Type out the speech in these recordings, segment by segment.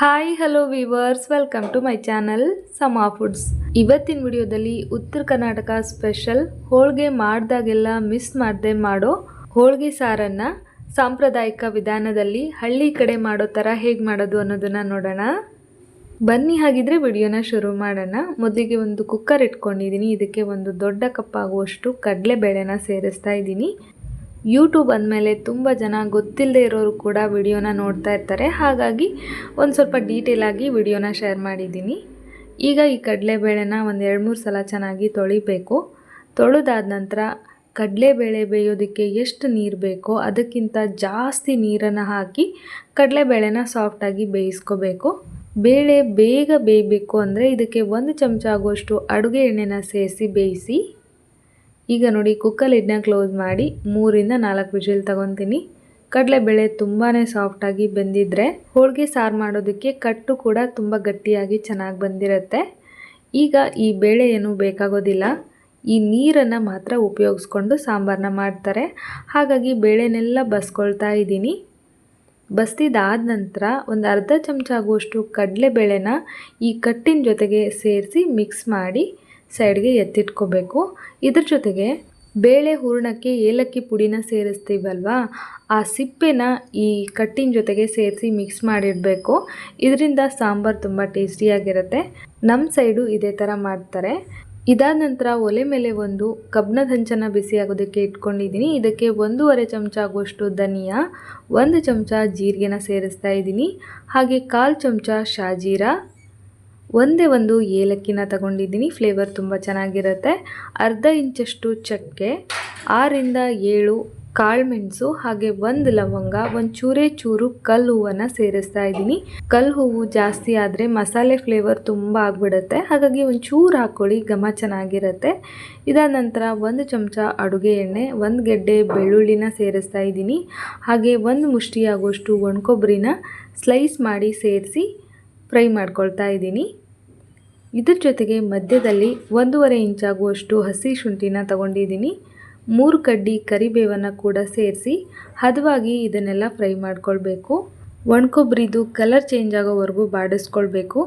Hi hello viewers welcome to my channel Sama foods ಇವತ್ತಿನ ವಿಡಿಯೋದಲ್ಲಿ ಉತ್ತರ ಕರ್ನಾಟಕ ಸ್ಪೆಷಲ್ ಹೋಳಿಗೆ ಮಾಡಿದಾಗೆಲ್ಲ ಮಿಸ್ ಮಾಡದೆ ಮಾಡೋ ಹೋಳಿಗೆ ಸಾರನ್ನು ಸಾಂಪ್ರದಾಯಿಕ ವಿಧಾನದಲ್ಲಿ ಹಳ್ಳಿ ಕಡೆ ಮಾಡೋ ಥರ ಹೇಗೆ ಮಾಡೋದು ಅನ್ನೋದನ್ನು ನೋಡೋಣ. ಬನ್ನಿ ಹಾಗಿದ್ರೆ ವಿಡಿಯೋನ ಶುರು ಮಾಡೋಣ. ಮೊದಲಿಗೆ ಒಂದು ಕುಕ್ಕರ್ ಇಟ್ಕೊಂಡಿದ್ದೀನಿ. ಇದಕ್ಕೆ ಒಂದು ದೊಡ್ಡ ಕಪ್ಪಾಗುವಷ್ಟು ಕಡಲೆಬೇಳೆನ ಸೇರಿಸ್ತಾ ಇದ್ದೀನಿ. ಯೂಟ್ಯೂಬ್ ಅಂದಮೇಲೆ ತುಂಬ ಜನ ಗೊತ್ತಿಲ್ಲದೆ ಇರೋರು ಕೂಡ ವಿಡಿಯೋನ ನೋಡ್ತಾ ಇರ್ತಾರೆ. ಹಾಗಾಗಿ ಒಂದು ಸ್ವಲ್ಪ ಡೀಟೇಲಾಗಿ ವಿಡಿಯೋನ ಶೇರ್ ಮಾಡಿದ್ದೀನಿ. ಈಗ ಈ ಕಡಲೆಬೇಳೆನ ಒಂದು ಎರಡು ಮೂರು ಸಲ ಚೆನ್ನಾಗಿ ತೊಳಿಬೇಕು. ತೊಳೆದಾದ ನಂತರ ಕಡಲೆಬೇಳೆ ಬೇಯೋದಕ್ಕೆ ಎಷ್ಟು ನೀರು ಬೇಕೋ ಅದಕ್ಕಿಂತ ಜಾಸ್ತಿ ನೀರನ್ನು ಹಾಕಿ ಕಡಲೆಬೇಳೆನ ಸಾಫ್ಟಾಗಿ ಬೇಯಿಸ್ಕೋಬೇಕು. ಬೇಳೆ ಬೇಗ ಬೇಯಬೇಕು ಅಂದರೆ ಇದಕ್ಕೆ ಒಂದು ಚಮಚ ಆಗುವಷ್ಟು ಅಡುಗೆ ಎಣ್ಣೆನ ಸೇರಿಸಿ ಬೇಯಿಸಿ ಈಗ ನೋಡಿ, ಕುಕ್ಕರ್ ಇದನ್ನ ಕ್ಲೋಸ್ ಮಾಡಿ ಮೂರಿಂದ ನಾಲ್ಕು ವಿಜಿಲ್ ತಗೊತೀನಿ. ಕಡಲೆಬೇಳೆ ತುಂಬಾ ಸಾಫ್ಟಾಗಿ ಬೆಂದಿದ್ರೆ ಹೋಳಿಗೆ ಸಾರು ಮಾಡೋದಕ್ಕೆ ಕಟ್ಟು ಕೂಡ ತುಂಬ ಗಟ್ಟಿಯಾಗಿ ಚೆನ್ನಾಗಿ ಬಂದಿರುತ್ತೆ. ಈಗ ಈ ಬೇಳೆ ಏನು ಬೇಕಾಗೋದಿಲ್ಲ. ಈ ನೀರನ್ನು ಮಾತ್ರ ಉಪಯೋಗಿಸ್ಕೊಂಡು ಸಾಂಬಾರನ್ನ ಮಾಡ್ತಾರೆ. ಹಾಗಾಗಿ ಬೇಳೆನೆಲ್ಲ ಬಸ್ಕೊಳ್ತಾ ಇದ್ದೀನಿ. ಬಸ್ತಿದಾದ ನಂತರ ಒಂದು ಅರ್ಧ ಚಮಚ ಆಗುವಷ್ಟು ಕಡಲೆಬೇಳೆನ ಈ ಕಟ್ಟಿನ ಜೊತೆಗೆ ಸೇರಿಸಿ ಮಿಕ್ಸ್ ಮಾಡಿ ಸೈಡ್ಗೆ ಎತ್ತಿಟ್ಕೋಬೇಕು. ಇದ್ರ ಜೊತೆಗೆ ಬೇಳೆ ಹೂರಣಕ್ಕೆ ಏಲಕ್ಕಿ ಪುಡಿನ ಸೇರಿಸ್ತೀವಲ್ವಾ? ಆ ಸಿಪ್ಪೆನ ಈ ಕಟ್ಟಿನ ಜೊತೆಗೆ ಸೇರಿಸಿ ಮಿಕ್ಸ್ ಮಾಡಿಡಬೇಕು. ಇದರಿಂದ ಸಾಂಬಾರು ತುಂಬ ಟೇಸ್ಟಿಯಾಗಿರುತ್ತೆ. ನಮ್ಮ ಸೈಡು ಇದೇ ಥರ ಮಾಡ್ತಾರೆ. ಇದಾದ ನಂತರ ಒಲೆ ಮೇಲೆ ಒಂದು ಕಬ್ಬಿಣದ ಹಂಚನ ಬಿಸಿ ಆಗೋದಕ್ಕೆ ಇಟ್ಕೊಂಡಿದ್ದೀನಿ. ಇದಕ್ಕೆ ಒಂದೂವರೆ ಚಮಚ ಆಗುವಷ್ಟು ಧನಿಯಾ, ಒಂದು ಚಮಚ ಜೀರಿಗೆನ ಸೇರಿಸ್ತಾ ಇದ್ದೀನಿ. ಹಾಗೆ ಕಾಲು ಚಮಚ ಶಾಜೀರಾ ಒಂದೇ ಒಂದು ಏಲಕ್ಕಿನ ತಗೊಂಡಿದ್ದೀನಿ. ಫ್ಲೇವರ್ ತುಂಬ ಚೆನ್ನಾಗಿರುತ್ತೆ. ಅರ್ಧ ಇಂಚಷ್ಟು ಚಕ್ಕೆ, ಆರಿಂದ ಏಳು ಕಾಳುಮೆಣಸು ಹಾಗೆ ಒಂದು ಲವಂಗ, ಒಂದು ಚೂರೇ ಚೂರು ಕಲ್ಲು ಹೂವನ್ನು ಸೇರಿಸ್ತಾ ಇದ್ದೀನಿ. ಕಲ್ಲು ಹೂವು ಜಾಸ್ತಿ ಆದರೆ ಮಸಾಲೆ ಫ್ಲೇವರ್ ತುಂಬ ಆಗ್ಬಿಡುತ್ತೆ. ಹಾಗಾಗಿ ಒಂದು ಚೂರು ಹಾಕ್ಕೊಳ್ಳಿ ಘಮ ಚೆನ್ನಾಗಿರುತ್ತೆ. ಇದಾದ ನಂತರ ಒಂದು ಚಮಚ ಅಡುಗೆ ಎಣ್ಣೆ, ಒಂದು ಗೆಡ್ಡೆ ಬೆಳ್ಳುಳ್ಳಿನ ಸೇರಿಸ್ತಾ ಇದ್ದೀನಿ. ಹಾಗೆ ಒಂದು ಮುಷ್ಟಿ ಆಗೋಷ್ಟು ಒಣಕೊಬ್ಬರಿನ ಸ್ಲೈಸ್ ಮಾಡಿ ಸೇರಿಸಿ ಫ್ರೈ ಮಾಡ್ಕೊಳ್ತಾ ಇದ್ದೀನಿ. ಇದ್ರ ಜೊತೆಗೆ ಮಧ್ಯದಲ್ಲಿ ಒಂದೂವರೆ ಇಂಚಾಗುವಷ್ಟು ಹಸಿ ಶುಂಠಿನ ತಗೊಂಡಿದ್ದೀನಿ. ಮೂರು ಕಡ್ಡಿ ಕರಿಬೇವನ್ನು ಕೂಡ ಸೇರಿಸಿ ಹದವಾಗಿ ಇದನ್ನೆಲ್ಲ ಫ್ರೈ ಮಾಡ್ಕೊಳ್ಬೇಕು. ಒಣಕೊಬ್ಬರಿದು ಕಲರ್ ಚೇಂಜ್ ಆಗೋವರೆಗೂ ಬಾಡಿಸ್ಕೊಳ್ಬೇಕು.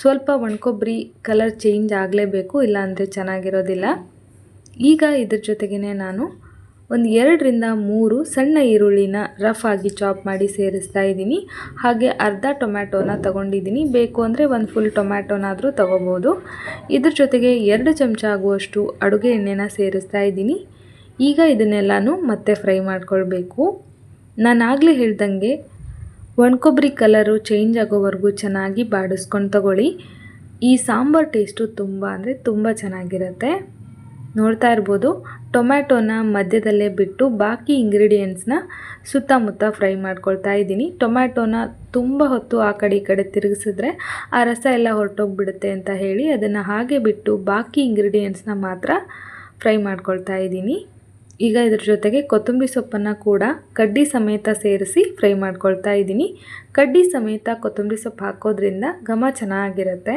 ಸ್ವಲ್ಪ ಒಣಕೊಬ್ಬರಿ ಕಲರ್ ಚೇಂಜ್ ಆಗಲೇಬೇಕು, ಇಲ್ಲಾಂದರೆ ಚೆನ್ನಾಗಿರೋದಿಲ್ಲ. ಈಗ ಇದ್ರ ಜೊತೆಗೇ ನಾನು ಒಂದು ಎರಡರಿಂದ ಮೂರು ಸಣ್ಣ ಈರುಳ್ಳಿನ ರಫ್ ಆಗಿ ಚಾಪ್ ಮಾಡಿ ಸೇರಿಸ್ತಾ ಇದ್ದೀನಿ. ಹಾಗೆ ಅರ್ಧ ಟೊಮ್ಯಾಟೋನ ತಗೊಂಡಿದ್ದೀನಿ. ಬೇಕು ಅಂದರೆ ಒಂದು ಫುಲ್ ಟೊಮ್ಯಾಟೋನಾದರೂ ತೊಗೋಬೋದು. ಇದ್ರ ಜೊತೆಗೆ ಎರಡು ಚಮಚ ಆಗುವಷ್ಟು ಅಡುಗೆ ಎಣ್ಣೆನ ಸೇರಿಸ್ತಾ ಇದ್ದೀನಿ. ಈಗ ಇದನ್ನೆಲ್ಲನೂ ಮತ್ತೆ ಫ್ರೈ ಮಾಡ್ಕೊಳ್ಬೇಕು. ನಾನು ಆಗಲೇ ಹೇಳ್ದಂಗೆ ಒಣಕೊಬ್ಬರಿ ಕಲರು ಚೇಂಜ್ ಆಗೋವರೆಗೂ ಚೆನ್ನಾಗಿ ಬಾಡಿಸ್ಕೊಂಡು ತಗೊಳ್ಳಿ. ಈ ಸಾಂಬಾರು ಟೇಸ್ಟು ತುಂಬ ಅಂದರೆ ತುಂಬ ಚೆನ್ನಾಗಿರುತ್ತೆ. ನೋಡ್ತಾ ಇರ್ಬೋದು. ಟೊಮ್ಯಾಟೋನ ಮಧ್ಯದಲ್ಲೇ ಬಿಟ್ಟು ಬಾಕಿ ಇಂಗ್ರೀಡಿಯೆಂಟ್ಸ್ನ ಸುತ್ತಮುತ್ತ ಫ್ರೈ ಮಾಡ್ಕೊಳ್ತಾ ಇದ್ದೀನಿ. ಟೊಮ್ಯಾಟೋನ ತುಂಬ ಹೊತ್ತು ಆ ಕಡೆ ಈ ಕಡೆ ತಿರುಗಿಸಿದ್ರೆ ಆ ರಸ ಎಲ್ಲ ಹೊರಟೋಗ್ಬಿಡುತ್ತೆ ಅಂತ ಹೇಳಿ ಅದನ್ನು ಹಾಗೆ ಬಿಟ್ಟು ಬಾಕಿ ಇಂಗ್ರೀಡಿಯೆಂಟ್ಸ್ನ ಮಾತ್ರ ಫ್ರೈ ಮಾಡ್ಕೊಳ್ತಾ ಇದ್ದೀನಿ. ಈಗ ಇದ್ರ ಜೊತೆಗೆ ಕೊತ್ತಂಬರಿ ಸೊಪ್ಪನ್ನು ಕೂಡ ಕಡ್ಡಿ ಸಮೇತ ಸೇರಿಸಿ ಫ್ರೈ ಮಾಡ್ಕೊಳ್ತಾ ಇದ್ದೀನಿ. ಕಡ್ಡಿ ಸಮೇತ ಕೊತ್ತಂಬರಿ ಸೊಪ್ಪು ಹಾಕೋದ್ರಿಂದ ಘಮ ಚೆನ್ನಾಗಿರುತ್ತೆ.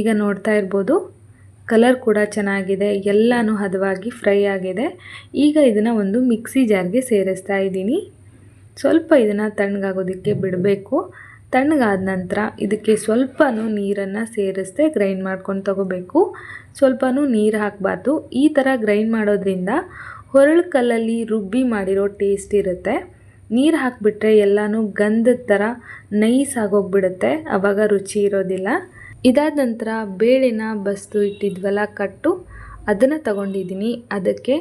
ಈಗ ನೋಡ್ತಾ ಇರ್ಬೋದು ಕಲರ್ ಕೂಡ ಚೆನ್ನಾಗಿದೆ, ಎಲ್ಲನೂ ಹದವಾಗಿ ಫ್ರೈ ಆಗಿದೆ. ಈಗ ಇದನ್ನು ಒಂದು ಮಿಕ್ಸಿ ಜಾರ್ಗೆ ಸೇರಿಸ್ತಾ ಇದ್ದೀನಿ. ಸ್ವಲ್ಪ ಇದನ್ನು ತಣ್ಣಗಾಗೋದಕ್ಕೆ ಬಿಡಬೇಕು. ತಣ್ಣಗಾದ ನಂತರ ಇದಕ್ಕೆ ಸ್ವಲ್ಪನೂ ನೀರನ್ನು ಸೇರಿಸ್ದೆ ಗ್ರೈಂಡ್ ಮಾಡ್ಕೊಂಡು ತಗೋಬೇಕು. ಸ್ವಲ್ಪನೂ ನೀರು ಹಾಕಬಾರ್ದು. ಈ ಥರ ಗ್ರೈಂಡ್ ಮಾಡೋದ್ರಿಂದ ಹೊರಳು ಕಲ್ಲಲ್ಲಿ ರುಬ್ಬಿ ಮಾಡಿರೋ ಟೇಸ್ಟ್ ಇರುತ್ತೆ. ನೀರು ಹಾಕಿಬಿಟ್ರೆ ಎಲ್ಲನೂ ಗಂಧದ ಥರ ನೈಸ್ ಆಗೋಗ್ಬಿಡುತ್ತೆ. ಆವಾಗ ರುಚಿ ಇರೋದಿಲ್ಲ. ಇದಾದ ನಂತರ ಬೇಳೆನ ಬಸ್ತು ಇಟ್ಟಿದ್ವಲ್ಲ, ಕಟ್ಟು. ಅದನ್ನು ತಗೊಂಡಿದ್ದೀನಿ. ಅದಕ್ಕೆ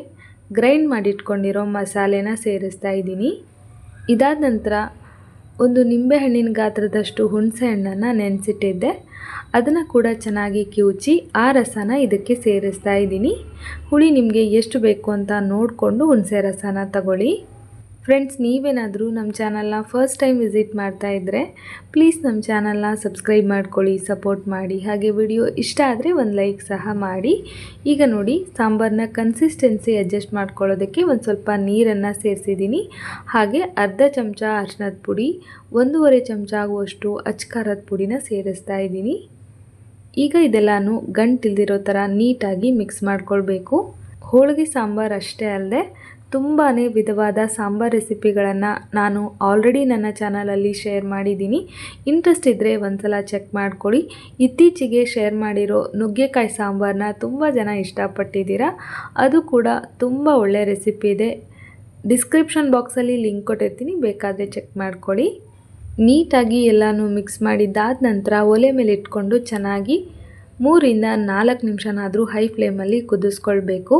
ಗ್ರೈಂಡ್ ಮಾಡಿಟ್ಕೊಂಡಿರೋ ಮಸಾಲೆನ ಸೇರಿಸ್ತಾ ಇದ್ದೀನಿ. ಇದಾದ ನಂತರ ಒಂದು ನಿಂಬೆಹಣ್ಣಿನ ಗಾತ್ರದಷ್ಟು ಹುಣಸೆ ಹಣ್ಣನ್ನು ನೆನೆಸಿಟ್ಟಿದ್ದೆ. ಅದನ್ನು ಕೂಡ ಚೆನ್ನಾಗಿ ಕಿವುಚಿ ಆ ರಸನ ಇದಕ್ಕೆ ಸೇರಿಸ್ತಾ ಇದ್ದೀನಿ. ಹುಳಿ ನಿಮಗೆ ಎಷ್ಟು ಬೇಕು ಅಂತ ನೋಡಿಕೊಂಡು ಹುಣಸೆ ರಸನ ತಗೊಳ್ಳಿ. ಫ್ರೆಂಡ್ಸ್ ನೀವೇನಾದರೂ ನಮ್ಮ ಚಾನಲ್ನ ಫಸ್ಟ್ ಟೈಮ್ ವಿಸಿಟ್ ಮಾಡ್ತಾ ಇದ್ದರೆ ಪ್ಲೀಸ್ ನಮ್ಮ ಚಾನಲ್ನ ಸಬ್ಸ್ಕ್ರೈಬ್ ಮಾಡ್ಕೊಳ್ಳಿ ಸಪೋರ್ಟ್ ಮಾಡಿ. ಹಾಗೆ ವಿಡಿಯೋ ಇಷ್ಟ ಆದರೆ ಒಂದು ಲೈಕ್ ಸಹ ಮಾಡಿ. ಈಗ ನೋಡಿ ಸಾಂಬಾರನ್ನ ಕನ್ಸಿಸ್ಟೆನ್ಸಿ ಅಡ್ಜಸ್ಟ್ ಮಾಡ್ಕೊಳ್ಳೋದಕ್ಕೆ ಒಂದು ಸ್ವಲ್ಪ ನೀರನ್ನು ಸೇರಿಸಿದ್ದೀನಿ. ಹಾಗೆ ಅರ್ಧ ಚಮಚ ಅರ್ಶಿನದ ಪುಡಿ, ಒಂದೂವರೆ ಚಮಚ ಆಗುವಷ್ಟು ಅಚ್ಕಾರದ ಪುಡಿನ ಸೇರಿಸ್ತಾ ಇದ್ದೀನಿ. ಈಗ ಇದೆಲ್ಲನೂ ಗಂಟಿಲ್ದಿರೋ ಥರ ನೀಟಾಗಿ ಮಿಕ್ಸ್ ಮಾಡ್ಕೊಳ್ಬೇಕು. ಹೋಳಿಗೆ ಸಾಂಬಾರು ಅಷ್ಟೇ ಅಲ್ಲದೆ ತುಂಬಾ ವಿಧವಾದ ಸಾಂಬಾರ್ ರೆಸಿಪಿಗಳನ್ನು ನಾನು ಆಲ್ರೆಡಿ ನನ್ನ ಚಾನಲಲ್ಲಿ ಶೇರ್ ಮಾಡಿದ್ದೀನಿ. ಇಂಟ್ರೆಸ್ಟ್ ಇದ್ದರೆ ಒಂದ್ಸಲ ಚೆಕ್ ಮಾಡ್ಕೊಳ್ಳಿ. ಇತ್ತೀಚೆಗೆ ಶೇರ್ ಮಾಡಿರೋ ನುಗ್ಗೆಕಾಯಿ ಸಾಂಬಾರನ್ನ ತುಂಬ ಜನ ಇಷ್ಟಪಟ್ಟಿದ್ದೀರಾ? ಅದು ಕೂಡ ತುಂಬ ಒಳ್ಳೆಯ ರೆಸಿಪಿ ಇದೆ. ಡಿಸ್ಕ್ರಿಪ್ಷನ್ ಬಾಕ್ಸಲ್ಲಿ ಲಿಂಕ್ ಕೊಟ್ಟಿರ್ತೀನಿ. ಬೇಕಾದರೆ ಚೆಕ್ ಮಾಡ್ಕೊಳ್ಳಿ. ನೀಟಾಗಿ ಎಲ್ಲನೂ ಮಿಕ್ಸ್ ಮಾಡಿದ್ದಾದ ನಂತರ ಒಲೆ ಮೇಲೆ ಇಟ್ಕೊಂಡು ಚೆನ್ನಾಗಿ ಮೂರಿಂದ ನಾಲ್ಕು ನಿಮಿಷನಾದರೂ ಹೈ ಫ್ಲೇಮಲ್ಲಿ ಕುದಿಸ್ಕೊಳ್ಬೇಕು.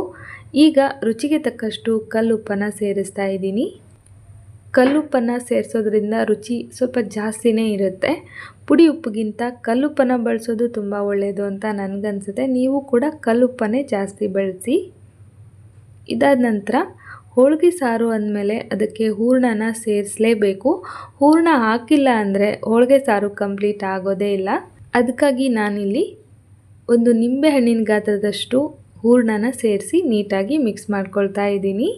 ಈಗ ರುಚಿಗೆ ತಕ್ಕಷ್ಟು ಕಲ್ಲುಪ್ಪನ್ನು ಸೇರಿಸ್ತಾ ಇದ್ದೀನಿ. ಕಲ್ಲುಪ್ಪನ್ನು ಸೇರಿಸೋದ್ರಿಂದ ರುಚಿ ಸ್ವಲ್ಪ ಜಾಸ್ತಿನೇ ಇರುತ್ತೆ. ಪುಡಿ ಉಪ್ಪಿಗಿಂತ ಕಲ್ಲುಪ್ಪನ್ನು ಬಳಸೋದು ತುಂಬ ಒಳ್ಳೆಯದು ಅಂತ ನನಗನ್ಸುತ್ತೆ. ನೀವು ಕೂಡ ಕಲ್ಲುಪ್ಪನ್ನೇ ಜಾಸ್ತಿ ಬಳಸಿ. ಇದಾದ ನಂತರ ಹೋಳಿಗೆ ಸಾರು ಅಂದಮೇಲೆ ಅದಕ್ಕೆ ಹೂರಣನ ಸೇರಿಸಲೇಬೇಕು. ಹೂರಣ ಹಾಕಿಲ್ಲ ಅಂದರೆ ಹೋಳಿಗೆ ಸಾರು ಕಂಪ್ಲೀಟ್ ಆಗೋದೇ ಇಲ್ಲ. ಅದಕ್ಕಾಗಿ ನಾನಿಲ್ಲಿ ಒಂದು ನಿಂಬೆ ಹಣ್ಣಿನ ಗಾತ್ರದಷ್ಟು ಹೂರಣನ ಸೇರಿಸಿ ನೀಟಾಗಿ ಮಿಕ್ಸ್ ಮಾಡ್ಕೊಳ್ತಾ ಇದ್ದೀನಿ.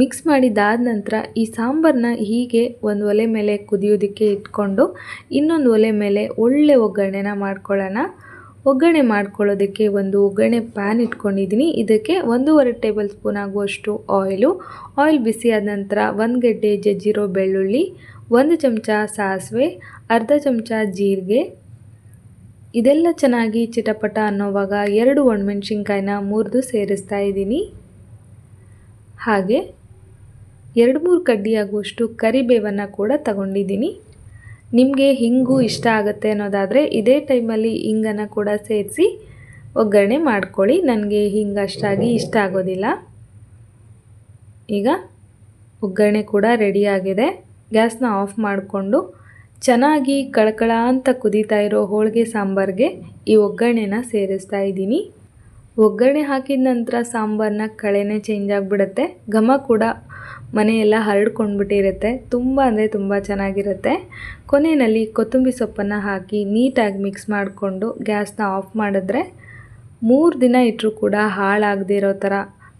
ಮಿಕ್ಸ್ ಮಾಡಿದಾದ ನಂತರ ಈ ಸಾಂಬಾರನ್ನ ಹೀಗೆ ಒಂದು ಒಲೆ ಮೇಲೆ ಕುದಿಯೋದಕ್ಕೆ ಇಟ್ಕೊಂಡು ಇನ್ನೊಂದು ಒಲೆ ಮೇಲೆ ಒಳ್ಳೆ ಒಗ್ಗರಣೆನ ಮಾಡ್ಕೊಳ್ಳೋಣ. ಒಗ್ಗರಣೆ ಮಾಡ್ಕೊಳ್ಳೋದಕ್ಕೆ ಒಂದು ಒಗ್ಗರಣೆ ಪ್ಯಾನ್ ಇಟ್ಕೊಂಡಿದ್ದೀನಿ. ಇದಕ್ಕೆ ಒಂದೂವರೆ ಟೇಬಲ್ ಸ್ಪೂನ್ ಆಗುವಷ್ಟು ಆಯಿಲು. ಆಯಿಲ್ ಬಿಸಿ ಆದ ನಂತರ ಒಂದು ಗಡ್ಡೆ ಜಜ್ಜಿರೋ ಬೆಳ್ಳುಳ್ಳಿ, ಒಂದು ಚಮಚ ಸಾಸಿವೆ, ಅರ್ಧ ಚಮಚ ಜೀರಿಗೆ ಇದೆಲ್ಲ ಚೆನ್ನಾಗಿ ಚಿಟಪಟ ಅನ್ನೋವಾಗ ಎರಡು ಒಣಮೆಣ್ಸಿನ್ಕಾಯಿನ ಮುರಿದು ಸೇರಿಸ್ತಾ ಇದ್ದೀನಿ. ಹಾಗೆ ಎರಡು ಮೂರು ಕಡ್ಡಿ ಆಗುವಷ್ಟು ಕರಿಬೇವನ್ನು ಕೂಡ ತಗೊಂಡಿದ್ದೀನಿ. ನಿಮಗೆ ಹಿಂಗು ಇಷ್ಟ ಆಗುತ್ತೆ ಅನ್ನೋದಾದರೆ ಇದೇ ಟೈಮಲ್ಲಿ ಹಿಂಗನ್ನು ಕೂಡ ಸೇರಿಸಿ ಒಗ್ಗರಣೆ ಮಾಡ್ಕೊಳ್ಳಿ. ನನಗೆ ಹಿಂಗೆ ಅಷ್ಟಾಗಿ ಇಷ್ಟ ಆಗೋದಿಲ್ಲ. ಈಗ ಒಗ್ಗರಣೆ ಕೂಡ ರೆಡಿಯಾಗಿದೆ ಗ್ಯಾಸ್ನ ಆಫ್ ಮಾಡಿಕೊಂಡು ಚೆನ್ನಾಗಿ ಕಳಕಳ ಅಂತ ಕುದೀತಾ ಇರೋ ಹೋಳಿಗೆ ಸಾಂಬಾರಿಗೆ ಈ ಒಗ್ಗರಣೆನ ಸೇರಿಸ್ತಾ ಇದ್ದೀನಿ. ಒಗ್ಗರಣೆ ಹಾಕಿದ ನಂತರ ಸಾಂಬಾರನ್ನ ಕಳೆನೇ ಚೇಂಜ್ ಆಗಿಬಿಡುತ್ತೆ. ಘಮ ಕೂಡ ಮನೆಯೆಲ್ಲ ಹರಡ್ಕೊಂಡ್ಬಿಟ್ಟಿರುತ್ತೆ. ತುಂಬ ಅಂದರೆ ತುಂಬ ಚೆನ್ನಾಗಿರುತ್ತೆ. ಕೊನೆಯಲ್ಲಿ ಕೊತ್ತಂಬರಿ ಸೊಪ್ಪನ್ನು ಹಾಕಿ ನೀಟಾಗಿ ಮಿಕ್ಸ್ ಮಾಡಿಕೊಂಡು ಗ್ಯಾಸ್ನ ಆಫ್ ಮಾಡಿದ್ರೆ ಮೂರು ದಿನ ಇಟ್ಟರೂ ಕೂಡ ಹಾಳಾಗದೇ ಇರೋ ಥರ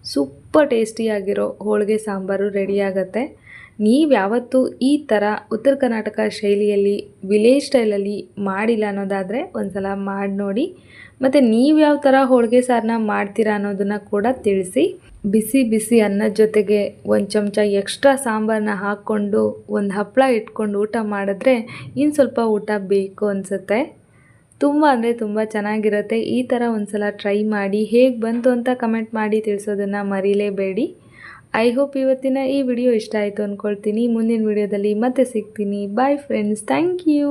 ಸೂಪರ್ ಟೇಸ್ಟಿಯಾಗಿರೋ ಹೋಳಿಗೆ ಸಾಂಬಾರು ರೆಡಿಯಾಗತ್ತೆ ನೀವು ಯಾವತ್ತೂ ಈ ಥರ ಉತ್ತರ ಕರ್ನಾಟಕ ಶೈಲಿಯಲ್ಲಿ ವಿಲೇಜ್ ಸ್ಟೈಲಲ್ಲಿ ಮಾಡಿಲ್ಲ ಅನ್ನೋದಾದರೆ ಒಂದು ಸಲ ಮಾಡಿ ನೋಡಿ. ಮತ್ತು ನೀವು ಯಾವ ಥರ ಹೋಳಿಗೆ ಸಾರನ್ನ ಮಾಡ್ತೀರಾ ಅನ್ನೋದನ್ನು ಕೂಡ ತಿಳಿಸಿ. ಬಿಸಿ ಬಿಸಿ ಅನ್ನದ ಜೊತೆಗೆ ಒಂದು ಚಮಚ ಎಕ್ಸ್ಟ್ರಾ ಸಾಂಬಾರನ್ನ ಹಾಕ್ಕೊಂಡು, ಒಂದು ಹಪ್ಪಳ ಇಟ್ಕೊಂಡು ಊಟ ಮಾಡಿದ್ರೆ ಇನ್ನು ಸ್ವಲ್ಪ ಊಟ ಬೇಕು ಅನಿಸುತ್ತೆ. ತುಂಬ ಅಂದರೆ ತುಂಬ ಚೆನ್ನಾಗಿರುತ್ತೆ. ಈ ಥರ ಒಂದು ಸಲ ಟ್ರೈ ಮಾಡಿ ಹೇಗೆ ಬಂತು ಅಂತ ಕಮೆಂಟ್ ಮಾಡಿ ತಿಳಿಸೋದನ್ನು ಮರೀಲೇಬೇಡಿ. ಐ ಹೋಪ್ ಇವತ್ತಿನ ಈ ವಿಡಿಯೋ ಇಷ್ಟ ಆಯಿತು ಅಂದ್ಕೊಳ್ತೀನಿ ಮುಂದಿನ ವಿಡಿಯೋದಲ್ಲಿ ಮತ್ತೆ ಸಿಗ್ತೀನಿ. Bye friends thank you